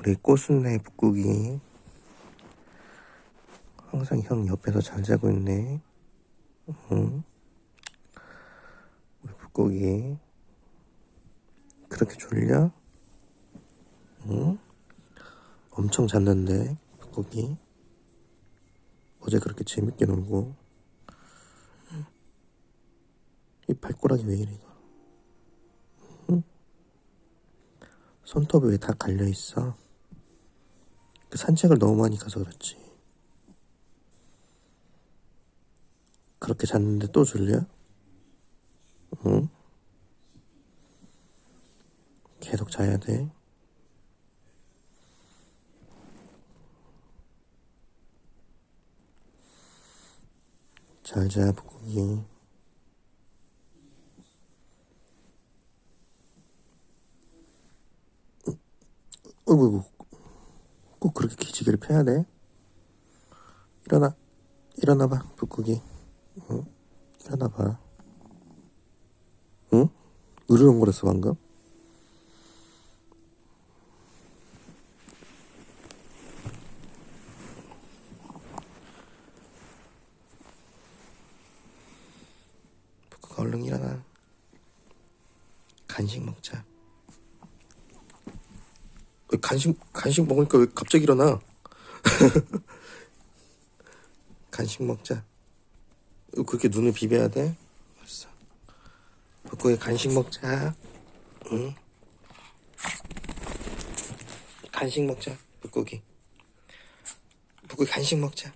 우리 꽃순내 북국이 항상 형 옆에서 잘 자고 있네. 응? 우리 북국이 그렇게 졸려? 응? 엄청 잤는데 북국이 어제 그렇게 재밌게 놀고 이 발꼬락이 왜 이래? 응? 손톱이 왜 다 갈려 있어? 그 산책을 너무 많이 가서 그렇지. 그렇게 잤는데 또 졸려? 응? 계속 자야 돼. 잘 자, 북국이. 어이구, 어이구. 꼭 그렇게 기지개를 펴야 돼? 일어나. 일어나봐, 북국이. 응? 일어나봐. 응? 으르렁거렸어, 방금? 얼른 일어나. 간식 먹자. 왜 간식, 간식 먹으니까 왜 갑자기 일어나? 간식 먹자. 왜 그렇게 눈을 비벼야 돼? 알았어. 북구이 간식 먹자. 응? 간식 먹자. 북고기. 북고기 간식 먹자.